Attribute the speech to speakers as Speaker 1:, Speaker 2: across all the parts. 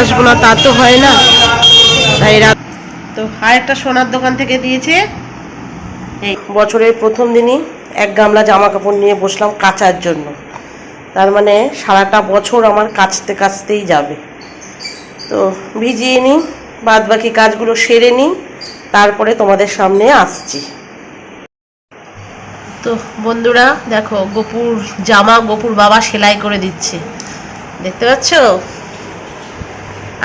Speaker 1: আসব না, তা তো হয় না। তাই রাত তো আর একটা সোনার দোকান থেকে দিয়েছে। এই বছরের প্রথম দিনই এক গামলা জামা কাপড় নিয়ে বসলাম কাচার জন্য। তার মানে সারাটা বছর আমার কাচতে কাচতেই যাবে। তো ভিজিয়ে নিই বাদ বাকি কাজগুলো সেরে নিই, তারপরে তোমাদের সামনে আসছি। তো বন্ধুরা, দেখো, গোপুর জামা গোপুর বাবা সেলাই করে দিচ্ছে। দেখতে পাচ্ছ?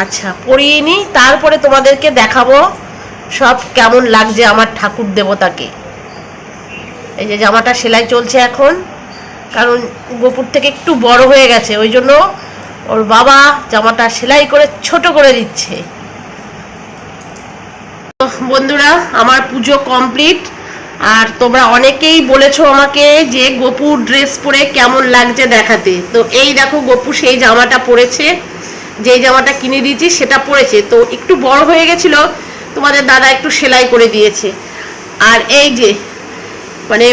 Speaker 1: আচ্ছা পরিয়ে নিই তারপরে তোমাদেরকে দেখাবো সব কেমন লাগছে আমার ঠাকুর দেবতাকে। এই যে জামাটা সেলাই চলছে এখন, কারণ গোপুর থেকে একটু বড় হয়ে গেছে, ওই জন্য ওর বাবা জামাটা সেলাই করে ছোট করে দিচ্ছে। বন্ধুরা, আমার পুজো কমপ্লিট, আর তোমরা অনেকেই বলেছ আমাকে যে গপু ড্রেস পরে কেমন লাগছে দেখাতে। তো এই দেখো, গপু সেই জামাটা পরেছে। যেই জামাটা কিনে দিয়েছি সেটা পরেছে তো একটু বড় হয়ে গেছিল, তোমাদের দাদা একটু সেলাই করে দিয়েছে। আর এই যে মানে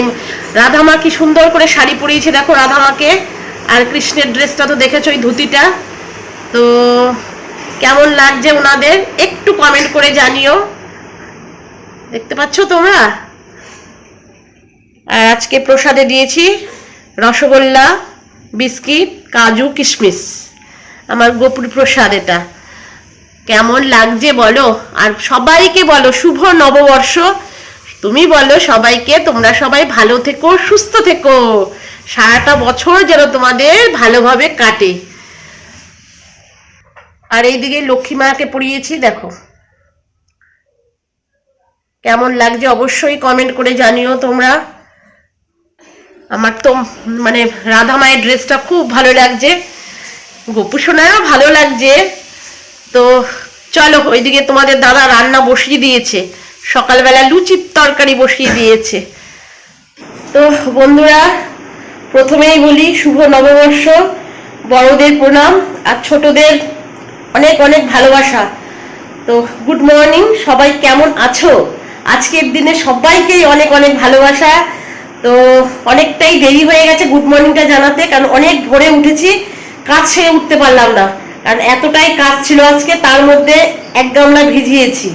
Speaker 1: রাধামা কি সুন্দর করে শাড়ি পরিয়েছে, দেখো রাধামাকে আর কৃষ্ণের ড্রেসটা তো দেখেছ ওই ধুতিটা। তো কেমন লাগছে ওনাদের? একটু কমেন্ট করে জানিও। দেখতে পাচ্ছ তোমরা? আর আজকে প্রসাদে দিয়েছি রসগোল্লা, বিস্কিট, কাজু, কিশমিশ। আমার গোপুর প্রসাদ এটা। কেমন লাগছে বলো? আর সবাইকে বলো, শুভ নববর্ষ। তুমি বলো সবাইকে, তোমরা সবাই ভালো থেকো, সুস্থ থেকো। সারাটা বছর যেন তোমাদের ভালোভাবে কাটে। আর এইদিকে লক্ষ্মী মাকে পড়িয়েছি, দেখো। কেমন লাগছে অবশ্যই কমেন্ট করে জানিও তোমরা। আমার তো মানে রাধা মায়ের ড্রেসটা খুব ভালো লাগছে। গোপু সোনায়ও ভালো লাগছে। তো চলো, ওইদিকে তোমাদের দাদা রান্না বসিয়ে দিয়েছে। সকালবেলা লুচির তরকারি বসিয়ে দিয়েছে। তো বন্ধুরা, প্রথমেই বলি, শুভ নববর্ষ, বড়দের প্রণাম আর ছোটদের অনেক অনেক ভালোবাসা। তো গুড মর্নিং, সবাই কেমন আছো? আজকের দিনে সবাইকেই অনেক অনেক ভালোবাসা। তো অনেকটাই দেরি হয়ে গেছে গুড মর্নিংটা জানাতে, কারণ অনেক ভোরে উঠেছি। সেরে উঠতে পারলাম না। কারণ এতটাই কাজ ছিল আজকে, তার মধ্যে এক গামলা ভিজিয়েছি।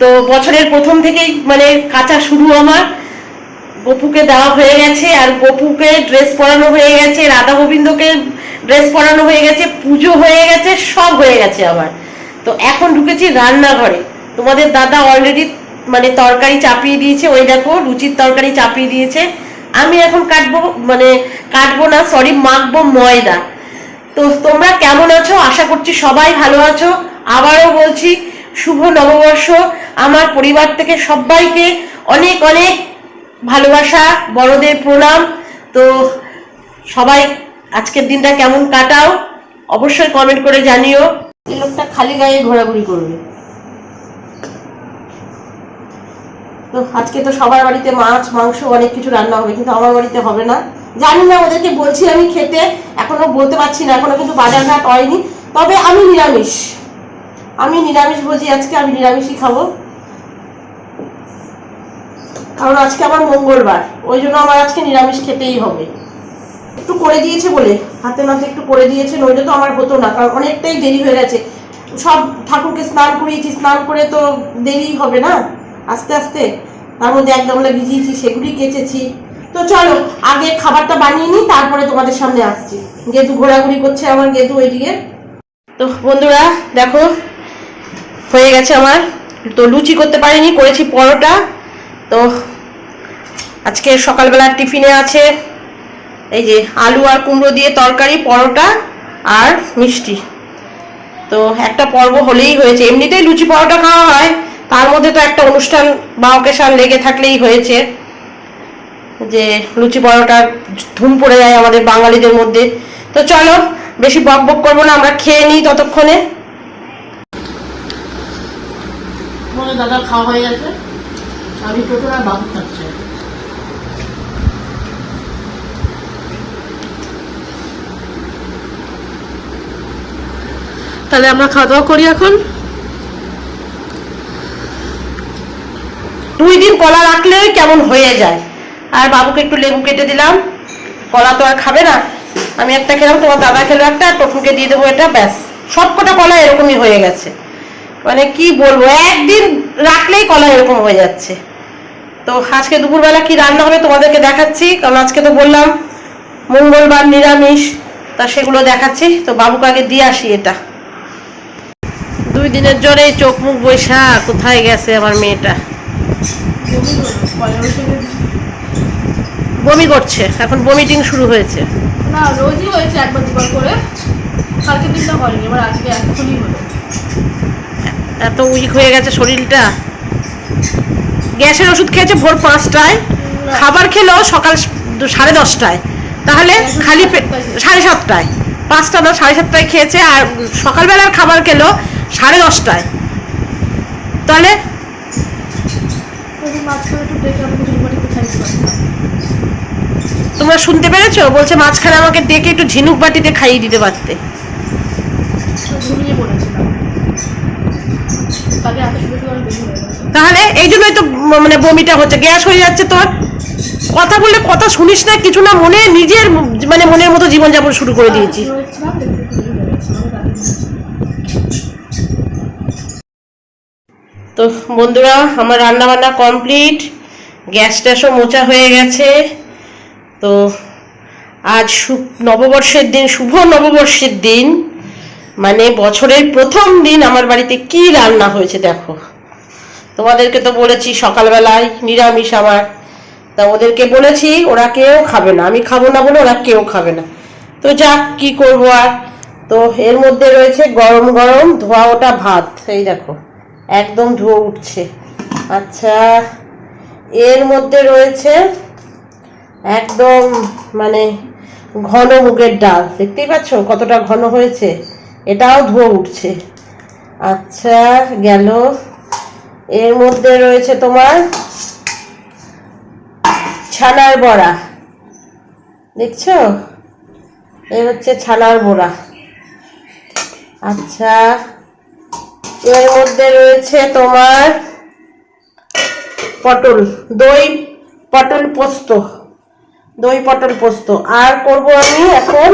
Speaker 1: তো বছরের প্রথম থেকেই মানে কাঁচা শুরু আমার। গপুকে দেওয়া হয়ে গেছে, আর গপুকে ড্রেস পরানো হয়ে গেছে, রাধা গোবিন্দকে ড্রেস পরানো হয়ে গেছে, পুজো হয়ে গেছে, সব হয়ে গেছে আমার। তো এখন ঢুকেছি রান্নাঘরে। তোমাদের দাদা অলরেডি মানে তরকারি চাপিয়ে দিয়েছে, ওই দেখো লুচির তরকারি চাপিয়ে দিয়েছে। আমি এখন কাটবো মানে কাটবো না সরি মাখবো ময়দা। তো তোমরা কেমন আছো? আশা করছি সবাই ভালো আছো। আবারও বলছি, শুভ নববর্ষ। আমার পরিবার থেকে সবাইকে অনেক অনেক ভালোবাসা, বড়দের প্রণাম। তো সবাই, আজকের দিনটা কেমন কাটাও? অবশ্যই কমেন্ট করে জানিও। লোকটা খালি গায়ে ঘোরাঘুরি করবে। তো আজকে তো সবার বাড়িতে মাছ, মাংস, অনেক কিছু রান্না হবে, কিন্তু আমার বাড়িতে হবে না। জানি না, ওদেরকে বলছি আমি খেতে, এখনও বলতে পারছি না, এখনও কিন্তু বাজারঘাট হয়নি। তবে আমি নিরামিষ। আমি নিরামিষ বলছি, আজকে আমি নিরামিষই খাব। কারণ আজকে আমার মঙ্গলবার, ওই জন্য আমার আজকে নিরামিষ খেতেই হবে। একটু করে দিয়েছে বলে, হাতে নাতে একটু করে দিয়েছে, নইলে তো আমার হতো না, কারণ অনেকটাই দেরি হয়ে গেছে। সব ঠাকুরকে স্নান করিয়েছি, স্নান করে তো দেরি হবে না? আস্তে আস্তে? তার মধ্যে এক গামলা ভিজিয়েছি, সেগুলি কেচেছি। তো চলো, আগে খাবারটা বানিয়ে নিই, তারপরে তোমাদের সামনে আসছি। গেদু ঘোরাঘুরি করছে আমার গেদু ওইদিকে। তো বন্ধুরা, দেখো, হয়ে গেছে আমার। তো লুচি করতে পারিনি, করেছি পরোটা। তো আজকে সকালবেলার টিফিনে আছে এই যে আলু আর কুমড়ো দিয়ে তরকারি, পরোটা আর মিষ্টি। তো একটা পর্ব হলেই হয়েছে। এমনিতেই লুচি পরোটা খাওয়া হয়, তার মধ্যে তো একটা অনুষ্ঠান বা অকেশন লেগে থাকলেই হয়েছে। যে লুচি পরোটার ধুম পড়ে যায় আমাদের বাঙালিদের মধ্যে। তো চলো বেশি বক বক করব না আমরা খেয়ে নিই ততক্ষণে। দাদা খাওয়া হয়ে গেছে। আমি টোটো আর বাবু খাচ্ছে।
Speaker 2: তাহলে আমরা খাওয়া দাওয়া করি এখন?
Speaker 1: দুই দিন কলা রাখলে কেমন হয়ে যায়। আর বাবুকে একটু লেবু কেটে দিলাম। কলা তো আর খাবে না। আমি একটা খেলাম, তোমার দাদা খেলো একটা, আর টটুকে দিয়ে দেবো এটা, ব্যাস। সবকটা কলা এরকমই হয়ে গেছে। মানে কি বলব, একদিন রাখলেই কলা এরকম হয়ে যাচ্ছে। তো আজকে দুপুরবেলা কি রান্না হবে তোমাদেরকে দেখাচ্ছি, কারণ আজকে তো বললাম মঙ্গলবার নিরামিষ, তা সেগুলো দেখাচ্ছি। তো বাবুকে আগে দিয়ে আসি এটা। দুই দিনের জ্বরে চোখ মুখ বৈশা, কোথায় গেছে আমার মেয়েটা? বমি করছে। এখন বমিটিং শুরু হয়েছে।
Speaker 2: না রোজই হয়েছে একবার দুবার করে। কালকে দিনটা হয়নি এবার আজকে এখনই হলো।
Speaker 1: এত উইক হয়ে গেছে শরীরটা। গ্যাসের ওষুধ খেয়েছে ভোর পাঁচটায়। খাবার খেলো সকাল সাড়ে দশটায়। তাহলে খালি পেট সাড়ে সাতটায়। পাঁচটা না সাড়ে সাতটায় খেয়েছে। আর সকালবেলার খাবার খেলো সাড়ে দশটায়। তাহলে
Speaker 2: একটু ডেকে কোথায়
Speaker 1: তোমরা শুনতে পেরেছ? বলছে মাঝখানে আমাকে ডেকে একটু ঝিনুক বাটিতে খাইয়ে দিতে পারতে।
Speaker 2: ঘুমিয়ে পড়েছিলাম হয়ে
Speaker 1: তাহলে এই জন্যই তো মানে বমিটা হচ্ছে। গ্যাস হয়ে যাচ্ছে তোর। কথা বললে কথা শুনিস না কিছু না মনে নিজের মানে মনের মতো জীবনযাপন শুরু করে দিয়েছি
Speaker 2: হয়েছিলাম দেখতে একটু দেরি হয়ে গেছে আমি রাতে
Speaker 1: তো বন্ধুরা, আমার রান্না বান্না কমপ্লিট গ্যাস ট্যাসও মোচা হয়ে গেছে। তো আজ নববর্ষের দিন, শুভ নববর্ষের দিন। মানে বছরের প্রথম দিন আমার বাড়িতে কি রান্না হয়েছে দেখো। তোমাদেরকে তো বলেছি সকালবেলায় নিরামিষ আমার। তা ওদেরকে বলেছি, ওরা কেউ খাবে না। আমি খাব না বলে ওরা কেউ খাবে না। তো যাক, কি করব আর? তো এর মধ্যে রয়েছে গরম গরম ধোয়া ওটা ভাত। এই দেখো। একদম ধুয়ো উঠছে। আচ্ছা এর মধ্যে রয়েছে একদম মানে ঘন মুগের ডাল। দেখতেই পাচ্ছ কতটা ঘন হয়েছে? এটাও ধুয়ো উঠছে। আচ্ছা গেল। এর মধ্যে রয়েছে তোমার ছানার বড়া। দেখছ? এই হচ্ছে ছানার বড়া। আচ্ছা এর মধ্যে রয়েছে তোমার পটল, দই, পটল পোস্ত, দই, পটল পোস্ত। আর করব আমি এখন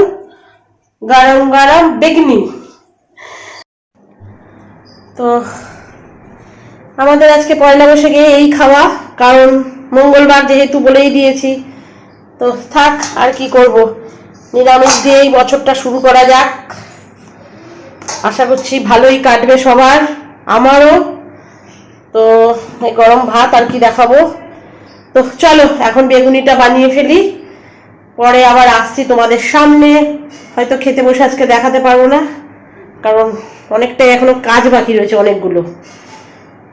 Speaker 1: গরম গরম বেগনি। তো আমাদের আজকে পয়লা বৈশাখে এই খাওয়া, কারণ মঙ্গলবার যেহেতু বলেই দিয়েছি। তো থাক, আর কি করব? নিরামিষ দিয়েই বছরটা শুরু করা যাক। আশা করছি ভালোই কাটবে সবার, আমারও। তো এই গরম ভাত আর কি দেখাবো। তো চলো, এখন বেগুনিটা বানিয়ে ফেলি। পরে আবার আসছি তোমাদের সামনে। হয়তো খেতে বসে আজকে দেখাতে পারব না, কারণ অনেকটাই এখনও কাজ বাকি রয়েছে অনেকগুলো।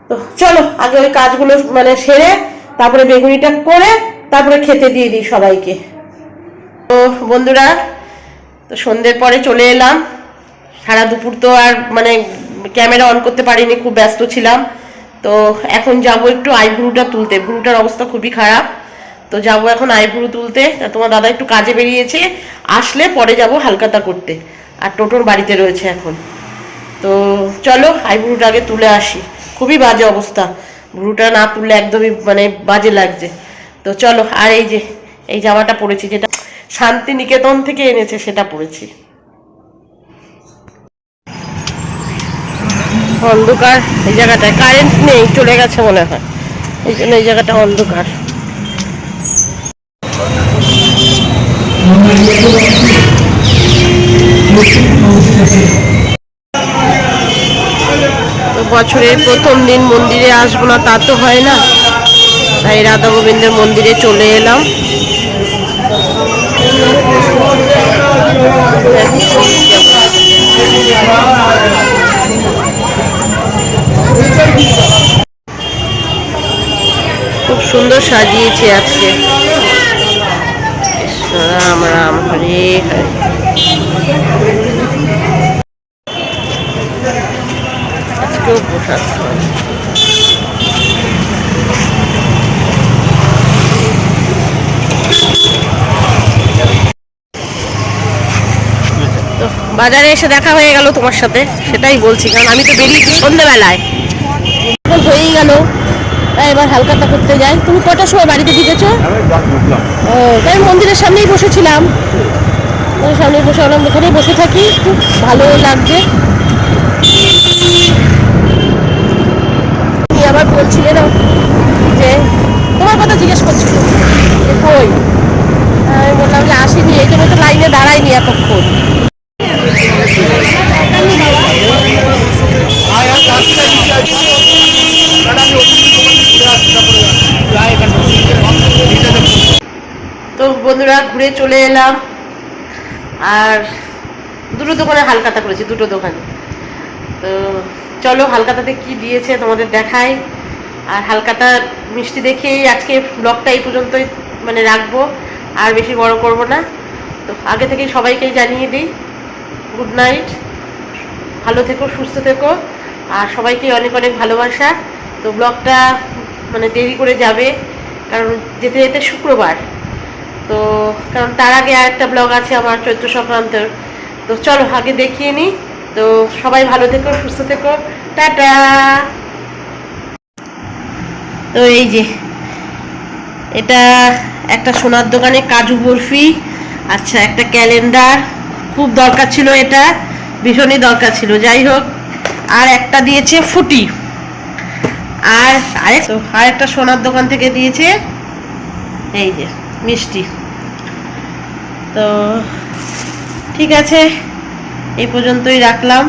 Speaker 1: তো চলো, আগে ওই কাজগুলো মানে সেরে তারপরে বেগুনিটা করে তারপরে খেতে দিয়ে দিই সবাইকে। তো বন্ধুরা, তো সন্ধ্যের পরে চলে এলাম। সারা দুপুর তো আর মানে ক্যামেরা অন করতে পারিনি, খুব ব্যস্ত ছিলাম। তো এখন যাব একটু আইব্রুটা তুলতে। ভ্রুটার অবস্থা খুবই খারাপ। তো যাব এখন আইব্রু তুলতে। তোমার দাদা একটু কাজে বেরিয়েছে। আসলে পরে যাব হালকাতা করতে। আর টোটোর বাড়িতে রয়েছে এখন। তো চলো আইব্রুটা আগে তুলে আসি। খুবই বাজে অবস্থা। ভ্রুটা না তুললে একদমই মানে বাজে লাগছে। তো চলো, আর এই যে, এই জামাটা পরেছি যেটা শান্তিনিকেতন থেকে এনেছে সেটা পরেছি। অন্ধকার, এই জায়গাটায় কারেন্ট নেই, চলে গেছে মনে হয়। এই জন্য এই জায়গাটা অন্ধকার। বছরের প্রথম দিন মন্দিরে আসব না, তা তো হয় না। তাই রাধা গোবিন্দের মন্দিরে চলে এলাম। খুব সুন্দর সাজিয়েছে আজকে। রাম রাম হরে আজকেও প্রসাদ বাজারে এসে দেখা হয়ে গেল তোমার সাথে, সেটাই বলছি, কারণ আমি তো বেরিয়েছি সন্ধ্যেবেলায় হয়েই গেল। এবার হালকাটা করতে যাই। তুমি কটার সময় বাড়িতে ঢুকেছো? ও তাই মন্দিরের সামনেই বসেছিলাম। ওই সামনে বসে আমরা ওখানেই বসে থাকি। খুব ভালো লাগবে। তুমি আবার বলছিলে না? যে তোমার কথা জিজ্ঞেস করছিল। যে কই? আমি বললাম যে আসিনি এই জন্য তো লাইনে দাঁড়াইনি এতক্ষণ। ঘুরে চলে এলাম। আর দুটো দোকানে হালকাতা করেছি, দুটো দোকানে। তো চলো হালকাতাতে কি দিয়েছে তোমাদের দেখাই। আর হালকাতা মিষ্টি দেখেই আজকে ব্লগটা এই পর্যন্তই মানে রাখব, আর বেশি বড় করব না। তো আগে থেকেই সবাইকেই জানিয়ে দিই গুড নাইট ভালো থেকো, সুস্থ থেকো, আর সবাইকে অনেক অনেক ভালোবাসা। তো ব্লগটা মানে দেরি করে যাবে, কারণ যেতে যেতে শুক্রবার। তো, কারণ তার আগে আরেকটা ব্লগ আছে আমার চৈত্র সংক্রান্তর। তো চলো, আগে দেখিয়ে নিই তো সবাই ভালো থেকো, সুস্থ থেকো। টাটা! তো এই যে, এটা একটা সোনার দোকানে কাজু বরফি আচ্ছা একটা ক্যালেন্ডার। খুব দরকার ছিল এটা, ভীষণই দরকার ছিল। যাই হোক, আর একটা দিয়েছে ফুটি। আর আরেক তো আরেকটা সোনার দোকান থেকে দিয়েছে এই যে, মিষ্টি। তো ঠিক আছে এই পর্যন্তই রাখলাম।